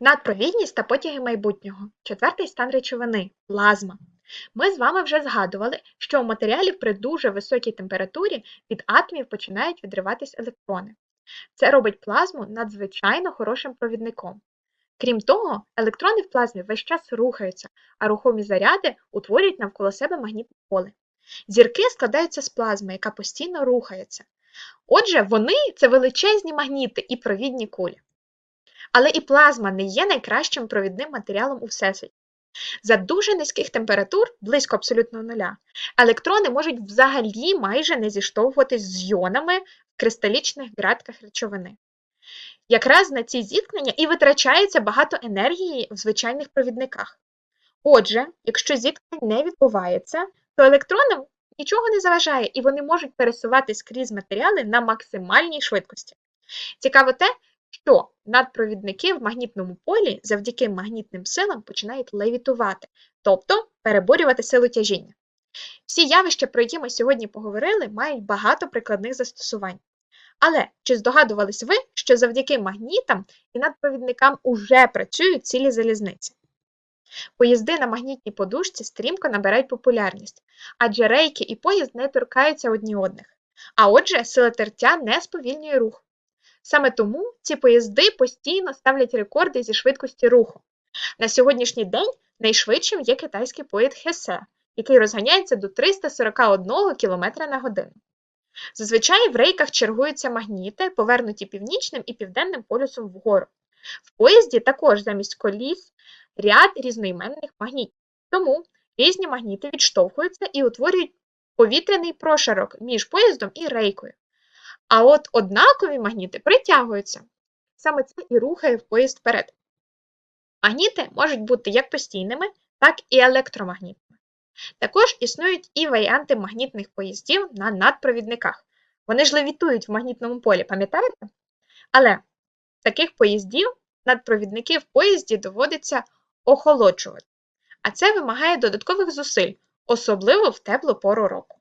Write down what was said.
Надпровідність та потяги майбутнього. Четвертий стан речовини плазма. Ми з вами вже згадували, що у матеріалів при дуже високій температурі від атомів починають відриватись електрони. Це робить плазму надзвичайно хорошим провідником. Крім того, електрони в плазмі весь час рухаються, а рухомі заряди утворюють навколо себе магнітне поле. Зірки складаються з плазми, яка постійно рухається. Отже, вони це величезні магніти і провідні кулі. Але і плазма не є найкращим провідним матеріалом у всесвіті. За дуже низьких температур, близько абсолютного нуля, електрони можуть взагалі майже не зіштовхуватись з йонами в кристалічних ґратках речовини. Якраз на ці зіткнення і витрачається багато енергії в звичайних провідниках. Отже, якщо зіткнень не відбувається, то електронам нічого не заважає і вони можуть пересуватись крізь матеріали на максимальній швидкості. Цікаво те, що надпровідники в магнітному полі завдяки магнітним силам починають левітувати, тобто переборювати силу тяжіння. Всі явища, про які ми сьогодні поговорили, мають багато прикладних застосувань. Але чи здогадувались ви, що завдяки магнітам і надпровідникам уже працюють цілі залізниці? Поїзди на магнітній подушці стрімко набирають популярність, адже рейки і поїзд не торкаються одні одних. А отже, сила тертя не сповільнює рух. Саме тому ці поїзди постійно ставлять рекорди зі швидкості руху. На сьогоднішній день найшвидшим є китайський поїзд Хесе, який розганяється до 341 км на годину. Зазвичай в рейках чергуються магніти, повернуті північним і південним полюсом вгору. В поїзді також замість коліс ряд різноіменних магнітів. Тому різні магніти відштовхуються і утворюють повітряний прошарок між поїздом і рейкою. А от однакові магніти притягуються. Саме це і рухає поїзд вперед. Магніти можуть бути як постійними, так і електромагнітними. Також існують і варіанти магнітних поїздів на надпровідниках. Вони ж левітують в магнітному полі, пам'ятаєте? Але таких поїздів надпровідники в поїзді доводиться охолоджувати. А це вимагає додаткових зусиль, особливо в теплу пору року.